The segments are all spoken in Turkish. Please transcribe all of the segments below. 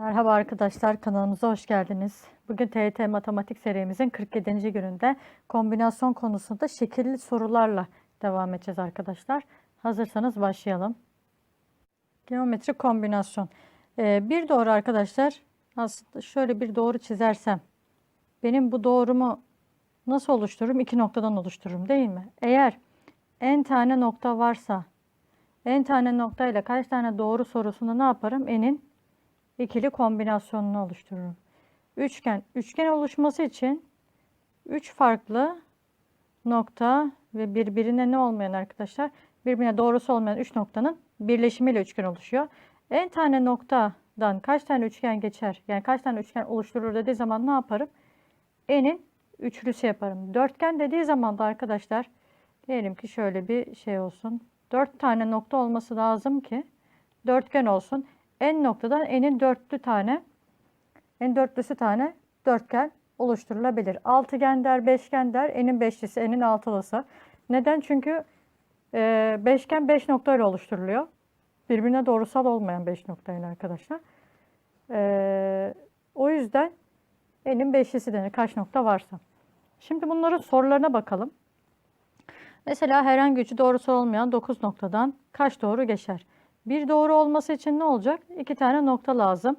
Merhaba arkadaşlar kanalımıza hoş geldiniz. Bugün TYT matematik serimizin 47. gününde kombinasyon konusunda şekilli sorularla devam edeceğiz arkadaşlar. Hazırsanız başlayalım. Geometri kombinasyon. Ee, bir doğru arkadaşlar aslında şöyle bir doğru çizersem benim bu doğrumu nasıl oluştururum? İki noktadan oluştururum değil mi? Eğer n tane nokta varsa n tane noktayla kaç tane doğru sorusunda ne yaparım? n'in ikili kombinasyonunu oluştururum. Üçgen. Üçgen oluşması için üç farklı nokta ve birbirine ne olmayan arkadaşlar? Birbirine doğrusu olmayan üç noktanın birleşimiyle üçgen oluşuyor. En tane noktadan kaç tane üçgen geçer? Yani kaç tane üçgen oluşturur dediği zaman ne yaparım? N'in üçlüsü yaparım. Dörtgen dediği zaman da arkadaşlar diyelim ki şöyle bir şey olsun. Dört tane nokta olması lazım ki dörtgen olsun en noktadan n'in dörtlü tane en dörtlüsü tane dörtgen oluşturulabilir. Altıgen der, beşgen der, n'in beşlisi, n'in altılısı. Neden? Çünkü e, beşgen beş noktayla oluşturuluyor. Birbirine doğrusal olmayan beş noktayla arkadaşlar. E, o yüzden n'in beşlisi denir kaç nokta varsa. Şimdi bunların sorularına bakalım. Mesela herhangi üçü doğrusu olmayan 9 noktadan kaç doğru geçer? Bir doğru olması için ne olacak? İki tane nokta lazım.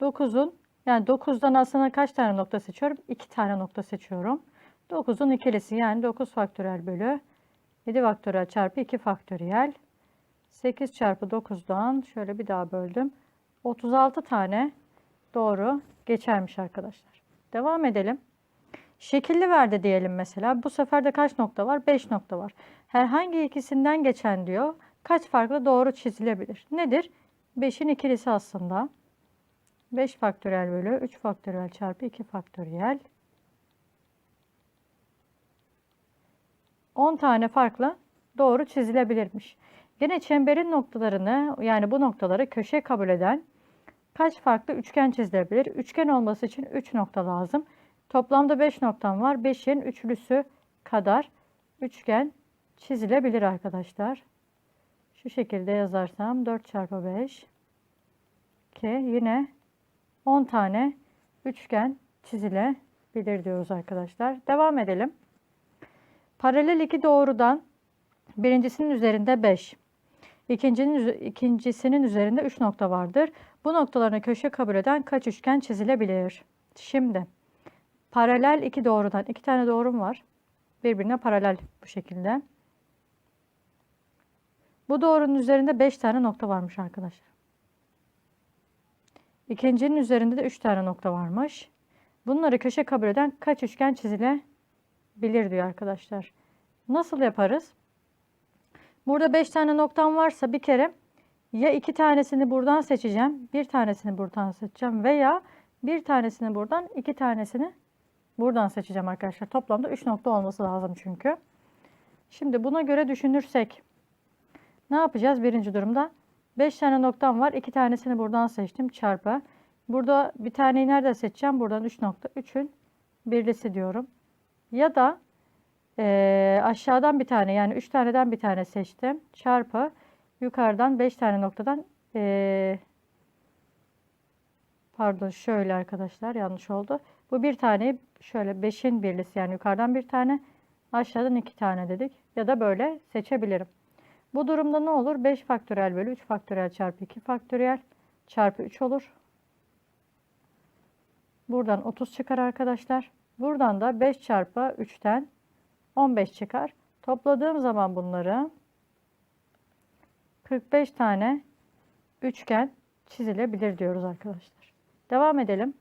9'un yani 9'dan aslında kaç tane nokta seçiyorum? 2 tane nokta seçiyorum. 9'un ikilisi yani 9 faktöriyel bölü 7 faktöriyel çarpı 2 faktöriyel. 8 çarpı 9'dan şöyle bir daha böldüm. 36 tane doğru geçermiş arkadaşlar. Devam edelim. Şekilli verdi diyelim mesela. Bu sefer de kaç nokta var? 5 nokta var. Herhangi ikisinden geçen diyor kaç farklı doğru çizilebilir? Nedir? 5'in ikilisi aslında. 5 faktöriyel bölü 3 faktöriyel çarpı 2 faktöriyel. 10 tane farklı doğru çizilebilirmiş. Yine çemberin noktalarını yani bu noktaları köşe kabul eden kaç farklı üçgen çizilebilir? Üçgen olması için 3 nokta lazım. Toplamda 5 noktam var. 5'in üçlüsü kadar üçgen çizilebilir arkadaşlar. Şu şekilde yazarsam 4 çarpı 5 ki yine 10 tane üçgen çizilebilir diyoruz arkadaşlar. Devam edelim. Paralel iki doğrudan birincisinin üzerinde 5. İkincinin, ikincisinin üzerinde 3 nokta vardır. Bu noktalarını köşe kabul eden kaç üçgen çizilebilir? Şimdi paralel iki doğrudan iki tane doğrum var. Birbirine paralel bu şekilde. Bu doğrunun üzerinde 5 tane nokta varmış arkadaşlar. İkincinin üzerinde de 3 tane nokta varmış. Bunları köşe kabul eden kaç üçgen çizilebilir diyor arkadaşlar. Nasıl yaparız? Burada 5 tane noktam varsa bir kere ya iki tanesini buradan seçeceğim, bir tanesini buradan seçeceğim veya bir tanesini buradan, iki tanesini buradan seçeceğim arkadaşlar. Toplamda 3 nokta olması lazım çünkü. Şimdi buna göre düşünürsek ne yapacağız birinci durumda? 5 tane noktam var. 2 tanesini buradan seçtim. Çarpı. Burada bir taneyi nerede seçeceğim? Buradan 3 nokta. 3'ün birlisi diyorum. Ya da e, aşağıdan bir tane yani 3 taneden bir tane seçtim. Çarpı. Yukarıdan 5 tane noktadan e, pardon şöyle arkadaşlar yanlış oldu. Bu bir taneyi şöyle 5'in birlisi yani yukarıdan bir tane aşağıdan 2 tane dedik. Ya da böyle seçebilirim. Bu durumda ne olur? 5 faktöriyel bölü 3 faktöriyel çarpı 2 faktöriyel çarpı 3 olur. Buradan 30 çıkar arkadaşlar. Buradan da 5 çarpı 3'ten 15 çıkar. Topladığım zaman bunları 45 tane üçgen çizilebilir diyoruz arkadaşlar. Devam edelim.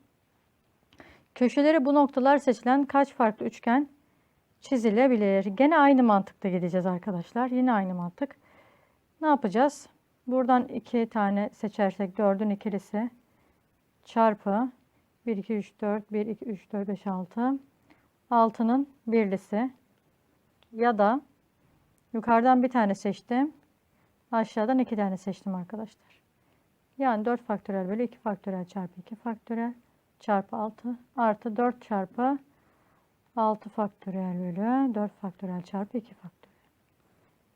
Köşeleri bu noktalar seçilen kaç farklı üçgen çizilebilir? Gene aynı mantıkta gideceğiz arkadaşlar. Yine aynı mantık. Ne yapacağız? Buradan iki tane seçersek 4'ün ikilisi çarpı 1, 2, 3, 4, 1, 2, 3, 4, 5, 6. 6'nın birlisi ya da yukarıdan bir tane seçtim. Aşağıdan iki tane seçtim arkadaşlar. Yani 4 faktörel bölü 2 faktörel çarpı 2 faktörel çarpı 6 artı 4 çarpı 6 faktörel bölü 4 faktörel çarpı 2 faktörel.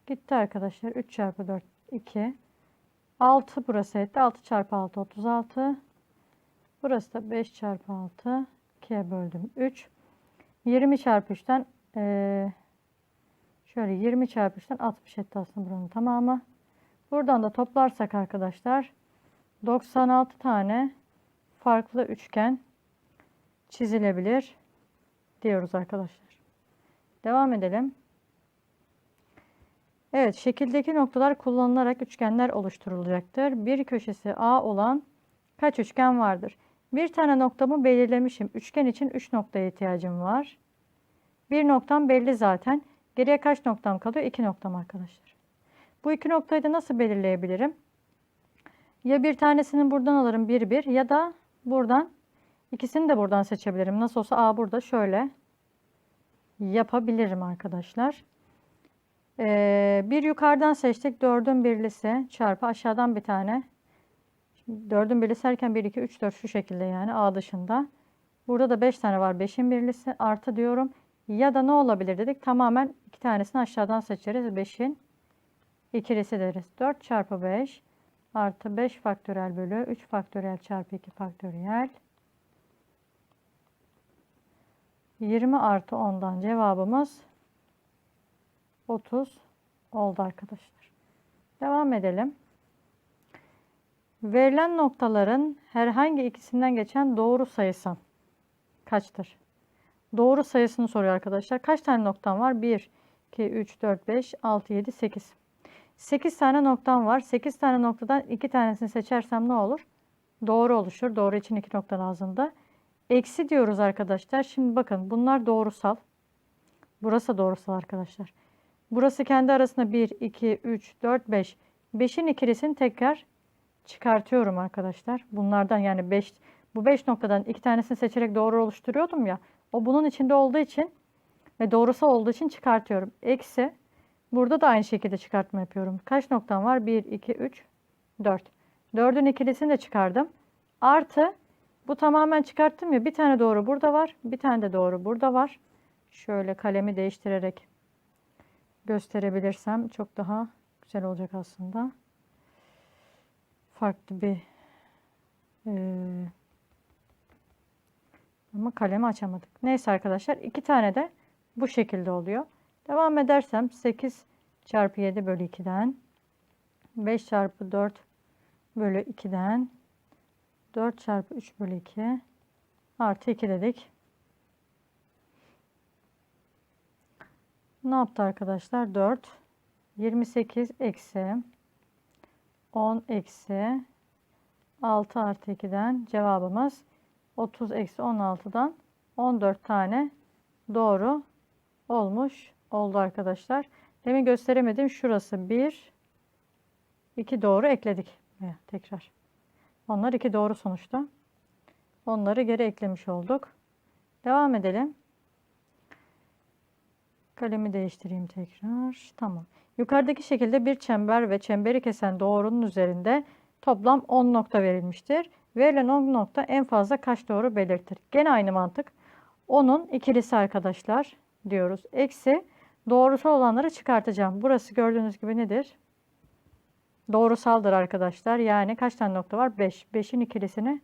Gitti arkadaşlar. 3 çarpı 4 2. 6 burası etti. 6 çarpı 6 36. Burası da 5 çarpı 6. 2'ye böldüm 3. 20 çarpı 3'ten eee, şöyle 20 çarpı 3'ten 60 etti aslında buranın tamamı. Buradan da toplarsak arkadaşlar 96 tane farklı üçgen çizilebilir diyoruz arkadaşlar. Devam edelim. Evet, şekildeki noktalar kullanılarak üçgenler oluşturulacaktır. Bir köşesi A olan kaç üçgen vardır? Bir tane noktamı belirlemişim. Üçgen için 3 noktaya ihtiyacım var. Bir noktam belli zaten. Geriye kaç noktam kalıyor? 2 noktam arkadaşlar. Bu iki noktayı da nasıl belirleyebilirim? Ya bir tanesini buradan alırım 1 1 ya da buradan ikisini de buradan seçebilirim. Nasıl olsa A burada şöyle yapabilirim arkadaşlar. Ee, bir yukarıdan seçtik. 4'ün birlisi çarpı aşağıdan bir tane. Şimdi 4'ün birlisi erken 1, 2, 3, 4 şu şekilde yani A dışında. Burada da 5 tane var. 5'in birlisi artı diyorum. Ya da ne olabilir dedik. Tamamen iki tanesini aşağıdan seçeriz. 5'in ikilisi deriz. 4 çarpı 5 artı 5 faktörel bölü 3 faktörel çarpı 2 faktöriyel. 20 artı 10'dan cevabımız 30 oldu arkadaşlar. Devam edelim. Verilen noktaların herhangi ikisinden geçen doğru sayısı kaçtır? Doğru sayısını soruyor arkadaşlar. Kaç tane noktam var? 1, 2, 3, 4, 5, 6, 7, 8. 8 tane noktam var. 8 tane noktadan 2 tanesini seçersem ne olur? Doğru oluşur. Doğru için 2 nokta lazımdı. Eksi diyoruz arkadaşlar. Şimdi bakın bunlar doğrusal. Burası doğrusal arkadaşlar. Burası kendi arasında 1, 2, 3, 4, 5. 5'in ikilisini tekrar çıkartıyorum arkadaşlar. Bunlardan yani 5 bu 5 noktadan iki tanesini seçerek doğru oluşturuyordum ya. O bunun içinde olduğu için ve doğrusal olduğu için çıkartıyorum. Eksi burada da aynı şekilde çıkartma yapıyorum. Kaç noktam var? 1, 2, 3, 4. 4'ün ikilisini de çıkardım. Artı bu tamamen çıkarttım ya bir tane doğru burada var. Bir tane de doğru burada var. Şöyle kalemi değiştirerek gösterebilirsem çok daha güzel olacak aslında. Farklı bir eee, ama kalemi açamadık. Neyse arkadaşlar iki tane de bu şekilde oluyor. Devam edersem 8 çarpı 7 bölü 2'den 5 çarpı 4 bölü 2'den 4 çarpı 3 bölü 2 artı 2 dedik. Ne yaptı arkadaşlar? 4 28 eksi 10 eksi 6 artı 2'den cevabımız 30 eksi 16'dan 14 tane doğru olmuş oldu arkadaşlar. Demin gösteremedim. Şurası 1 2 doğru ekledik. Tekrar. Onlar iki doğru sonuçta. Onları geri eklemiş olduk. Devam edelim. Kalemi değiştireyim tekrar. Tamam. Yukarıdaki şekilde bir çember ve çemberi kesen doğrunun üzerinde toplam 10 nokta verilmiştir. Verilen 10 nokta en fazla kaç doğru belirtir? Gene aynı mantık. 10'un ikilisi arkadaşlar diyoruz. Eksi doğrusu olanları çıkartacağım. Burası gördüğünüz gibi nedir? Doğrusaldır arkadaşlar. Yani kaç tane nokta var? 5. 5'in ikilisini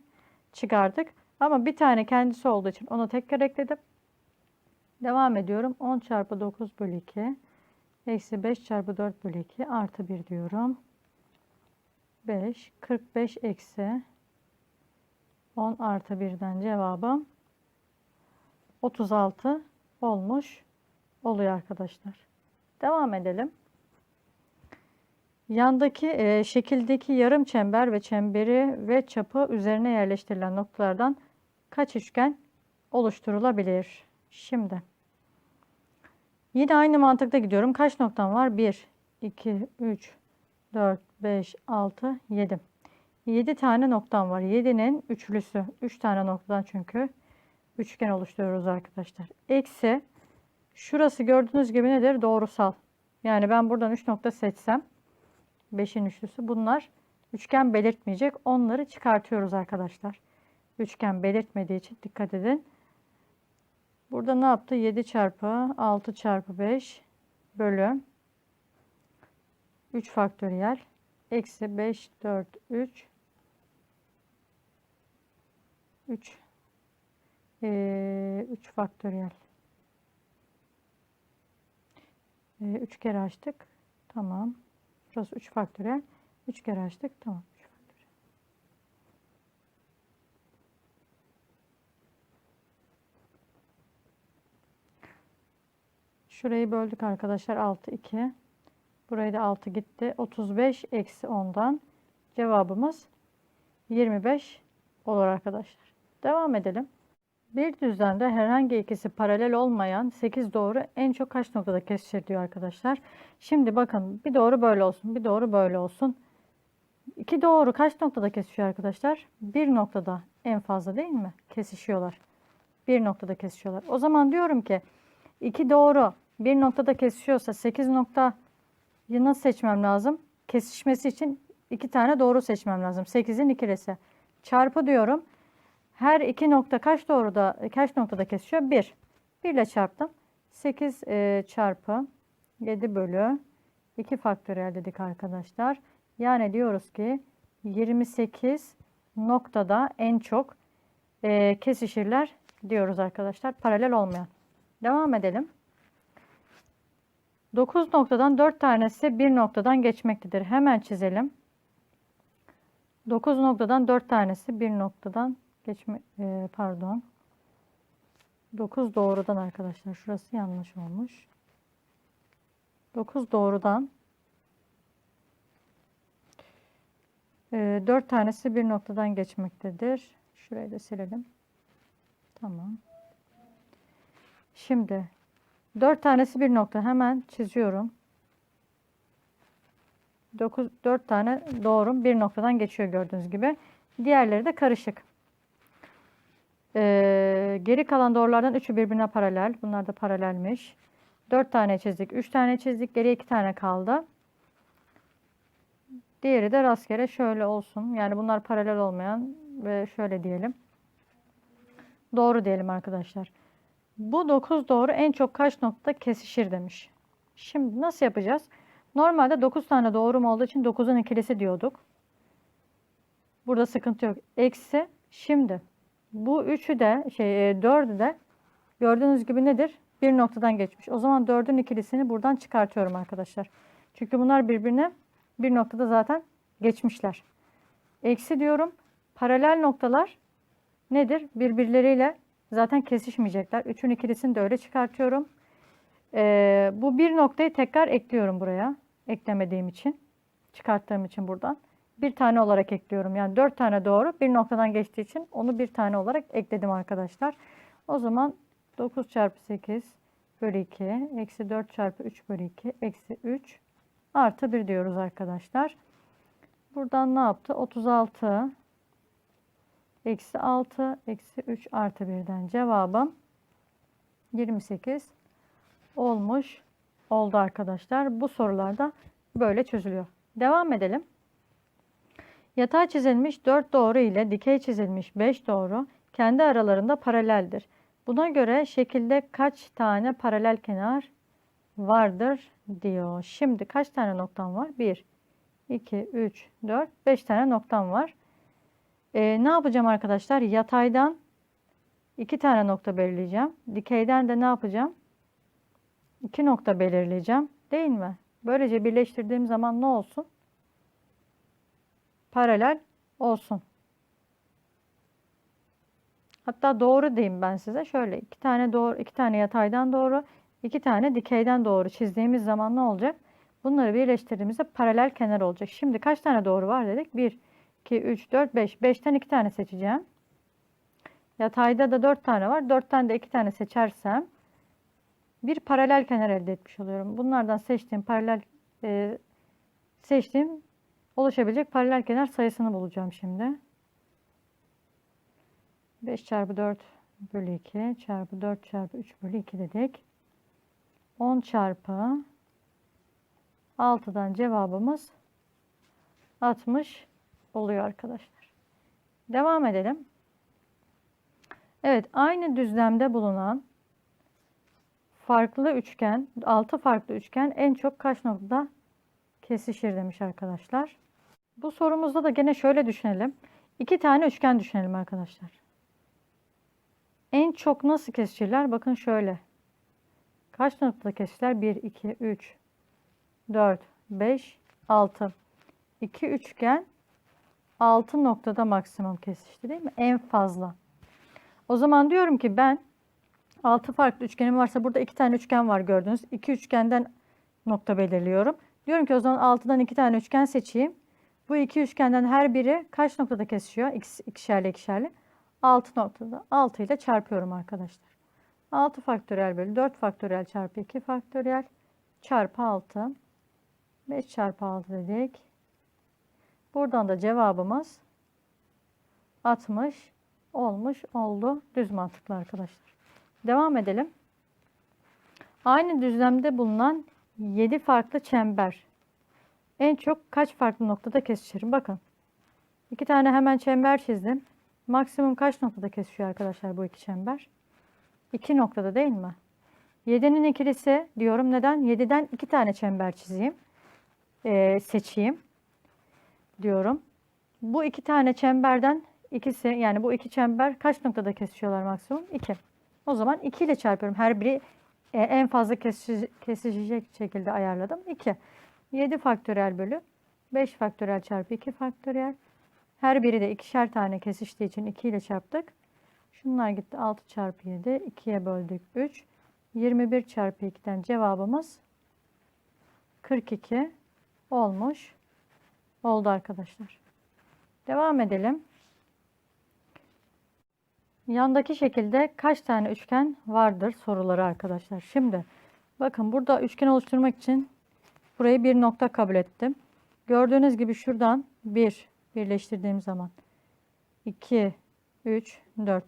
çıkardık. Ama bir tane kendisi olduğu için onu tekrar ekledim. Devam ediyorum. 10 çarpı 9 bölü 2. Eksi 5 çarpı 4 bölü 2 artı 1 diyorum. 5. 45 eksi 10 artı 1'den cevabım 36 olmuş oluyor arkadaşlar. Devam edelim. Yandaki e, şekildeki yarım çember ve çemberi ve çapı üzerine yerleştirilen noktalardan kaç üçgen oluşturulabilir? Şimdi yine aynı mantıkta gidiyorum. Kaç noktam var? 1, 2, 3, 4, 5, 6, 7. 7 tane noktam var. 7'nin üçlüsü. 3 tane noktadan çünkü üçgen oluşturuyoruz arkadaşlar. Eksi şurası gördüğünüz gibi nedir? Doğrusal. Yani ben buradan 3 nokta seçsem 5'in üçlüsü bunlar üçgen belirtmeyecek. Onları çıkartıyoruz arkadaşlar. Üçgen belirtmediği için dikkat edin. Burada ne yaptı? 7 çarpı 6 çarpı 5 bölü 3 faktöriyel eksi 5 4 3 3 ee, 3 faktöriyel. 3 kere açtık. Tamam. Burası 3 faktöriyel. 3 kere açtık. Tamam. 3 faktöriyel. Şurayı böldük arkadaşlar. 6 2. Burayı da 6 gitti. 35 eksi 10'dan cevabımız 25 olur arkadaşlar. Devam edelim. Bir düzlemde herhangi ikisi paralel olmayan 8 doğru en çok kaç noktada kesişir diyor arkadaşlar. Şimdi bakın bir doğru böyle olsun, bir doğru böyle olsun. İki doğru kaç noktada kesişiyor arkadaşlar? Bir noktada en fazla değil mi? Kesişiyorlar. Bir noktada kesişiyorlar. O zaman diyorum ki iki doğru bir noktada kesişiyorsa 8 noktayı nasıl seçmem lazım? Kesişmesi için iki tane doğru seçmem lazım. 8'in ikilisi. Çarpı diyorum. Her iki nokta kaç doğruda kaç noktada kesişiyor? 1. 1 ile çarptım. 8 e, çarpı 7 bölü 2 faktöriyel dedik arkadaşlar. Yani diyoruz ki 28 noktada en çok e, kesişirler diyoruz arkadaşlar. Paralel olmayan. Devam edelim. 9 noktadan 4 tanesi bir noktadan geçmektedir. Hemen çizelim. 9 noktadan 4 tanesi bir noktadan geçme e, pardon. 9 doğrudan arkadaşlar. Şurası yanlış olmuş. 9 doğrudan e, 4 tanesi bir noktadan geçmektedir. Şurayı da silelim. Tamam. Şimdi 4 tanesi bir nokta hemen çiziyorum. 9 4 tane doğrum bir noktadan geçiyor gördüğünüz gibi. Diğerleri de karışık. Ee, geri kalan doğrulardan üçü birbirine paralel. Bunlar da paralelmiş. 4 tane çizdik. 3 tane çizdik. Geriye 2 tane kaldı. Diğeri de rastgele şöyle olsun. Yani bunlar paralel olmayan ve şöyle diyelim. Doğru diyelim arkadaşlar. Bu 9 doğru en çok kaç noktada kesişir demiş. Şimdi nasıl yapacağız? Normalde 9 tane doğrum olduğu için 9'un ikilisi diyorduk. Burada sıkıntı yok. Eksi şimdi bu üçü de şey 4'ü de gördüğünüz gibi nedir? Bir noktadan geçmiş. O zaman 4'ün ikilisini buradan çıkartıyorum arkadaşlar. Çünkü bunlar birbirine bir noktada zaten geçmişler. Eksi diyorum. Paralel noktalar nedir? Birbirleriyle zaten kesişmeyecekler. 3'ün ikilisini de öyle çıkartıyorum. Ee, bu bir noktayı tekrar ekliyorum buraya. Eklemediğim için. Çıkarttığım için buradan. Bir tane olarak ekliyorum. Yani dört tane doğru. Bir noktadan geçtiği için onu bir tane olarak ekledim arkadaşlar. O zaman 9 çarpı 8 bölü 2 eksi 4 çarpı 3 bölü 2 eksi 3 artı 1 diyoruz arkadaşlar. Buradan ne yaptı? 36 eksi 6 eksi 3 artı 1'den cevabım 28 olmuş oldu arkadaşlar. Bu sorularda böyle çözülüyor. Devam edelim. Yatay çizilmiş 4 doğru ile dikey çizilmiş 5 doğru kendi aralarında paraleldir. Buna göre şekilde kaç tane paralel kenar vardır diyor. Şimdi kaç tane noktam var? 1, 2, 3, 4, 5 tane noktam var. Ee, ne yapacağım arkadaşlar? Yataydan 2 tane nokta belirleyeceğim. Dikeyden de ne yapacağım? 2 nokta belirleyeceğim. Değil mi? Böylece birleştirdiğim zaman ne olsun? Paralel olsun. Hatta doğru diyeyim ben size. Şöyle iki tane doğru, iki tane yataydan doğru, iki tane dikeyden doğru çizdiğimiz zaman ne olacak? Bunları birleştirdiğimizde paralel kenar olacak. Şimdi kaç tane doğru var dedik? 1, 2, 3, 4, 5. 5'ten 2 tane seçeceğim. Yatayda da 4 tane var. 4'ten de 2 tane seçersem bir paralel kenar elde etmiş oluyorum. Bunlardan seçtiğim paralel e, seçtiğim oluşabilecek paralel kenar sayısını bulacağım şimdi. 5 çarpı 4 bölü 2 çarpı 4 çarpı 3 bölü 2 dedik. 10 çarpı 6'dan cevabımız 60 oluyor arkadaşlar. Devam edelim. Evet aynı düzlemde bulunan farklı üçgen, 6 farklı üçgen en çok kaç noktada kesişir demiş arkadaşlar. Bu sorumuzda da gene şöyle düşünelim. İki tane üçgen düşünelim arkadaşlar. En çok nasıl kesişirler? Bakın şöyle. Kaç noktada kesişirler? 1, 2, 3, 4, 5, 6. 2 üçgen 6 noktada maksimum kesişti değil mi? En fazla. O zaman diyorum ki ben 6 farklı üçgenim varsa burada 2 tane üçgen var gördünüz. 2 üçgenden nokta belirliyorum. Diyorum ki o zaman 6'dan 2 tane üçgen seçeyim. Bu iki üçgenden her biri kaç noktada kesişiyor? İkisi, ikişerli ikişerli. 6 noktada. 6 ile çarpıyorum arkadaşlar. 6 faktöriyel bölü 4 faktöriyel çarpı 2 faktöriyel çarpı 6. 5 çarpı 6 dedik. Buradan da cevabımız 60 olmuş oldu. Düz mantıklı arkadaşlar. Devam edelim. Aynı düzlemde bulunan 7 farklı çember en çok kaç farklı noktada kesişir? Bakın. iki tane hemen çember çizdim. Maksimum kaç noktada kesişiyor arkadaşlar bu iki çember? 2 noktada değil mi? 7'nin ikilisi diyorum. Neden? 7'den 2 tane çember çizeyim. Ee, seçeyim. Diyorum. Bu iki tane çemberden ikisi yani bu iki çember kaç noktada kesişiyorlar maksimum? 2. O zaman 2 ile çarpıyorum. Her biri e, en fazla kesiş, kesişecek şekilde ayarladım. 2. 7 faktöriyel bölü 5 faktöriyel çarpı 2 faktöriyel. Her biri de ikişer tane kesiştiği için 2 ile çarptık. Şunlar gitti 6 çarpı 7. 2'ye böldük 3. 21 çarpı 2'den cevabımız 42 olmuş. Oldu arkadaşlar. Devam edelim. Yandaki şekilde kaç tane üçgen vardır soruları arkadaşlar. Şimdi bakın burada üçgen oluşturmak için burayı bir nokta kabul ettim. Gördüğünüz gibi şuradan 1 birleştirdiğim zaman 2, 3, 4.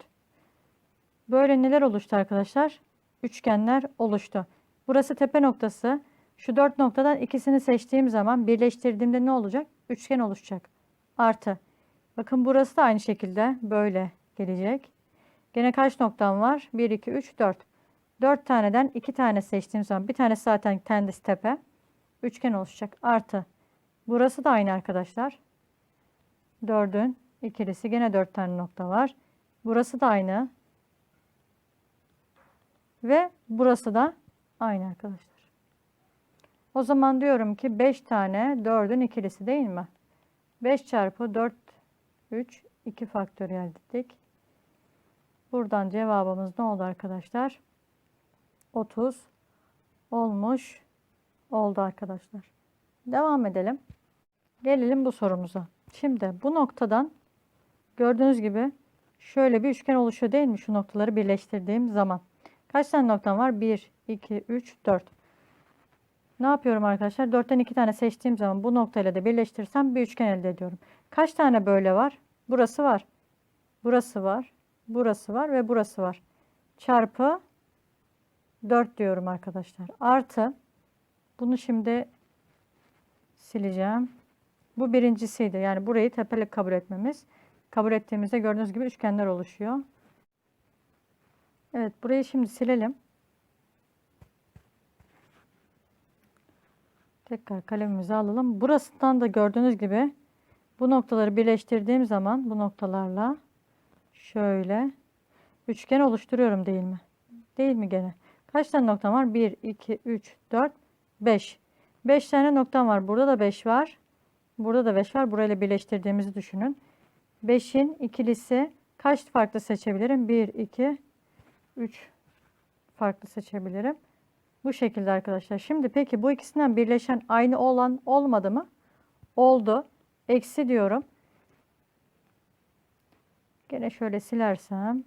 Böyle neler oluştu arkadaşlar? Üçgenler oluştu. Burası tepe noktası. Şu dört noktadan ikisini seçtiğim zaman birleştirdiğimde ne olacak? Üçgen oluşacak. Artı. Bakın burası da aynı şekilde böyle gelecek. Gene kaç noktam var? 1, 2, 3, 4. 4 taneden 2 tane seçtiğim zaman bir tanesi zaten kendisi tepe. Üçgen oluşacak. Artı. Burası da aynı arkadaşlar. 4'ün ikilisi. Gene 4 tane nokta var. Burası da aynı. Ve burası da aynı arkadaşlar. O zaman diyorum ki 5 tane 4'ün ikilisi değil mi? 5 çarpı 4, 3, 2 faktöriyel dedik. Buradan cevabımız ne oldu arkadaşlar? 30 olmuş oldu arkadaşlar. Devam edelim. Gelelim bu sorumuza. Şimdi bu noktadan gördüğünüz gibi şöyle bir üçgen oluşuyor değil mi? Şu noktaları birleştirdiğim zaman. Kaç tane noktam var? 1, 2, 3, 4. Ne yapıyorum arkadaşlar? 4'ten 2 tane seçtiğim zaman bu noktayla da birleştirirsem bir üçgen elde ediyorum. Kaç tane böyle var? Burası var. Burası var. Burası var ve burası var. Çarpı 4 diyorum arkadaşlar. Artı bunu şimdi sileceğim. Bu birincisiydi. Yani burayı tepelik kabul etmemiz. Kabul ettiğimizde gördüğünüz gibi üçgenler oluşuyor. Evet burayı şimdi silelim. Tekrar kalemimizi alalım. Burasından da gördüğünüz gibi bu noktaları birleştirdiğim zaman bu noktalarla şöyle üçgen oluşturuyorum değil mi? Değil mi gene? Kaç tane noktam var? 1, 2, 3, 4, 5. 5 tane noktam var. Burada da 5 var. Burada da 5 var. Burayla birleştirdiğimizi düşünün. 5'in ikilisi kaç farklı seçebilirim? 1, 2, 3 farklı seçebilirim. Bu şekilde arkadaşlar. Şimdi peki bu ikisinden birleşen aynı olan olmadı mı? Oldu. Eksi diyorum. Gene şöyle silersem.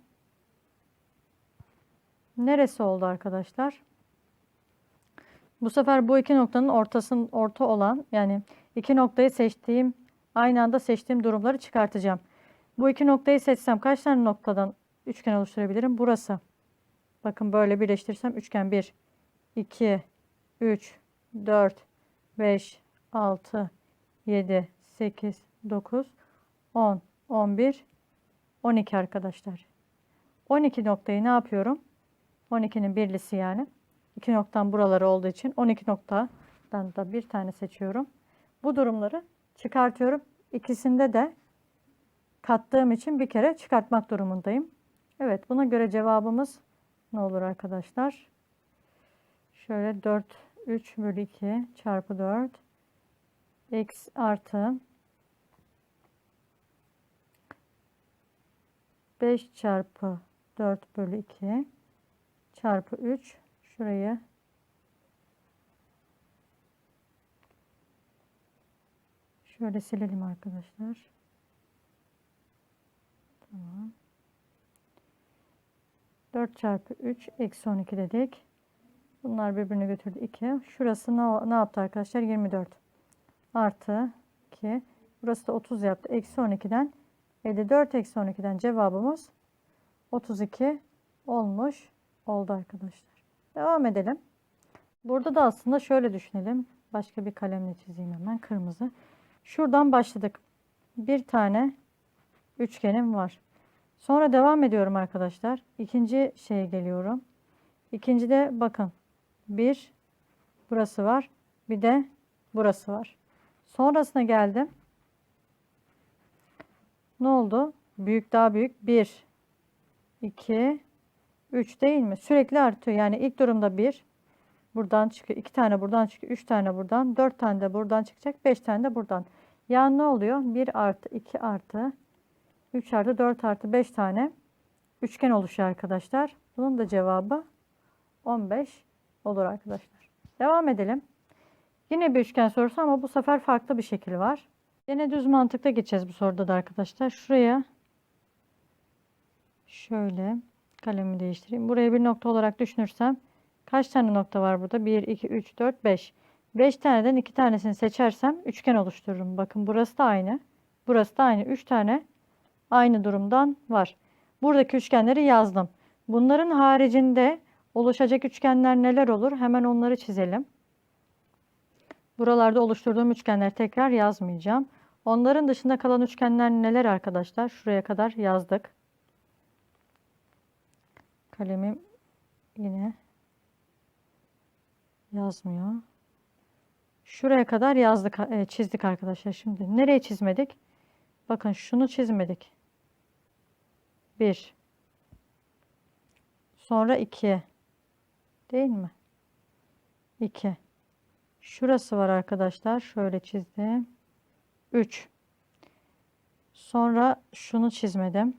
Neresi oldu arkadaşlar? Bu sefer bu iki noktanın ortasının orta olan yani iki noktayı seçtiğim aynı anda seçtiğim durumları çıkartacağım. Bu iki noktayı seçsem kaç tane noktadan üçgen oluşturabilirim? Burası. Bakın böyle birleştirsem üçgen 1, 2, 3, 4, 5, 6, 7, 8, 9, 10, 11, 12 arkadaşlar. 12 noktayı ne yapıyorum? 12'nin birlisi yani. 2 noktam buraları olduğu için 12 noktadan da bir tane seçiyorum. Bu durumları çıkartıyorum. İkisinde de kattığım için bir kere çıkartmak durumundayım. Evet buna göre cevabımız ne olur arkadaşlar? Şöyle 4 3 bölü 2 çarpı 4 x artı 5 çarpı 4 bölü 2 çarpı 3 şurayı şöyle silelim arkadaşlar. Tamam. 4 çarpı 3 eksi 12 dedik. Bunlar birbirini götürdü 2. Şurası ne, ne yaptı arkadaşlar? 24 artı 2. Burası da 30 yaptı. Eksi 12'den 54 eksi 12'den cevabımız 32 olmuş oldu arkadaşlar. Devam edelim. Burada da aslında şöyle düşünelim. Başka bir kalemle çizeyim hemen. Kırmızı. Şuradan başladık. Bir tane üçgenim var. Sonra devam ediyorum arkadaşlar. İkinci şeye geliyorum. İkincide bakın. Bir burası var. Bir de burası var. Sonrasına geldim. Ne oldu? Büyük daha büyük. 1, 2, 3 değil mi? Sürekli artıyor. Yani ilk durumda 1. Buradan çıkıyor. 2 tane buradan çıkıyor. 3 tane buradan. 4 tane de buradan çıkacak. 5 tane de buradan. Yani ne oluyor? 1 artı 2 artı 3 artı 4 artı 5 tane üçgen oluşuyor arkadaşlar. Bunun da cevabı 15 olur arkadaşlar. Devam edelim. Yine bir üçgen sorusu ama bu sefer farklı bir şekil var. Yine düz mantıkta geçeceğiz bu soruda da arkadaşlar. Şuraya şöyle kalemi değiştireyim. Buraya bir nokta olarak düşünürsem kaç tane nokta var burada? 1, 2, 3, 4, 5. 5 taneden 2 tanesini seçersem üçgen oluştururum. Bakın burası da aynı. Burası da aynı. 3 tane aynı durumdan var. Buradaki üçgenleri yazdım. Bunların haricinde oluşacak üçgenler neler olur? Hemen onları çizelim. Buralarda oluşturduğum üçgenleri tekrar yazmayacağım. Onların dışında kalan üçgenler neler arkadaşlar? Şuraya kadar yazdık. Kalemim yine yazmıyor. Şuraya kadar yazdık, e, çizdik arkadaşlar. Şimdi nereye çizmedik? Bakın şunu çizmedik. 1 Sonra 2 Değil mi? 2 Şurası var arkadaşlar. Şöyle çizdim. 3 Sonra şunu çizmedim.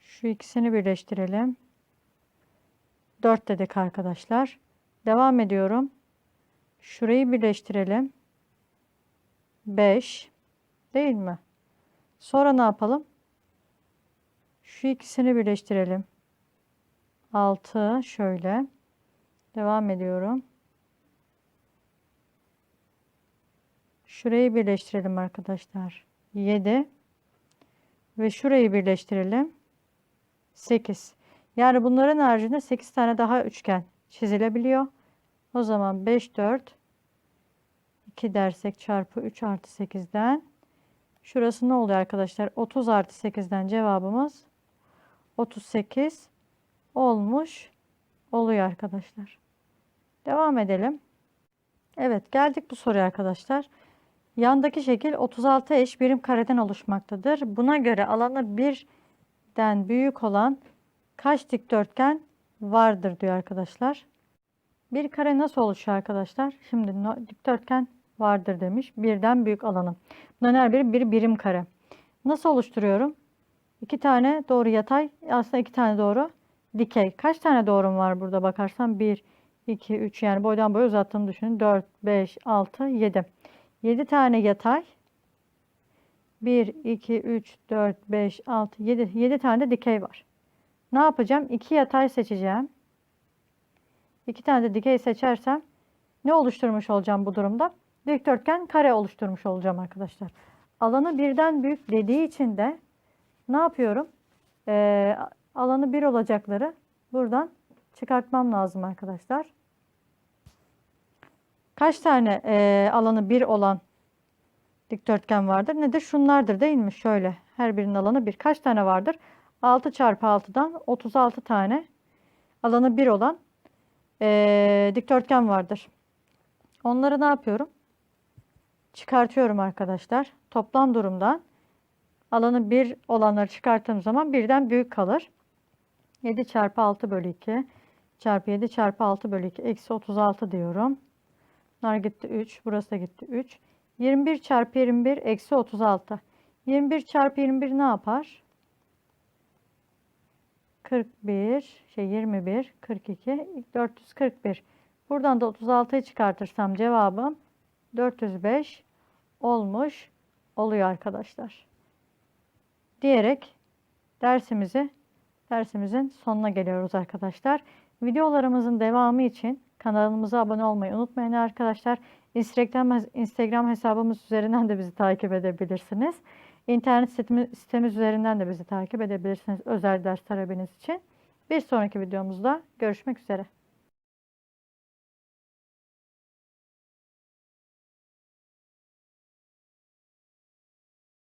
Şu ikisini birleştirelim. 4 dedik arkadaşlar. Devam ediyorum. Şurayı birleştirelim. 5 değil mi? Sonra ne yapalım? Şu ikisini birleştirelim. 6 şöyle. Devam ediyorum. Şurayı birleştirelim arkadaşlar. 7 ve şurayı birleştirelim. 8. Yani bunların haricinde 8 tane daha üçgen çizilebiliyor. O zaman 5 4 2 dersek çarpı 3 artı 8'den şurası ne oluyor arkadaşlar? 30 artı 8'den cevabımız 38 olmuş oluyor arkadaşlar. Devam edelim. Evet geldik bu soruya arkadaşlar. Yandaki şekil 36 eş birim kareden oluşmaktadır. Buna göre alanı birden büyük olan kaç dikdörtgen vardır diyor arkadaşlar. Bir kare nasıl oluşuyor arkadaşlar? Şimdi dikdörtgen vardır demiş. Birden büyük alanı. Bunların her biri bir birim kare. Nasıl oluşturuyorum? İki tane doğru yatay. Aslında iki tane doğru dikey. Kaç tane doğrum var burada bakarsan? 1, 2, 3 yani boydan boya uzattığını düşünün. 4, 5, 6, 7. 7 tane yatay. 1, 2, 3, 4, 5, 6, 7. 7 tane de dikey var. Ne yapacağım? 2 yatay seçeceğim. 2 tane de dikey seçersem ne oluşturmuş olacağım bu durumda? Dikdörtgen kare oluşturmuş olacağım arkadaşlar. Alanı birden büyük dediği için de ne yapıyorum? Ee, alanı bir olacakları buradan çıkartmam lazım arkadaşlar. Kaç tane e, alanı bir olan dikdörtgen vardır? Nedir? Şunlardır değil mi? Şöyle her birinin alanı bir. Kaç tane vardır? 6 çarpı 6'dan 36 tane alanı bir olan e, dikdörtgen vardır. Onları ne yapıyorum? çıkartıyorum arkadaşlar. Toplam durumdan alanı 1 olanları çıkarttığım zaman birden büyük kalır. 7 çarpı 6 bölü 2 çarpı 7 çarpı 6 bölü 2 eksi 36 diyorum. Bunlar gitti 3. Burası da gitti 3. 21 çarpı 21 eksi 36. 21 çarpı 21 ne yapar? 41 şey 21 42 441. Buradan da 36'yı çıkartırsam cevabım 405 olmuş oluyor arkadaşlar. Diyerek dersimizi dersimizin sonuna geliyoruz arkadaşlar. Videolarımızın devamı için kanalımıza abone olmayı unutmayın arkadaşlar. Instagram, Instagram hesabımız üzerinden de bizi takip edebilirsiniz. İnternet sitemiz, sitemiz üzerinden de bizi takip edebilirsiniz özel ders talebiniz için. Bir sonraki videomuzda görüşmek üzere.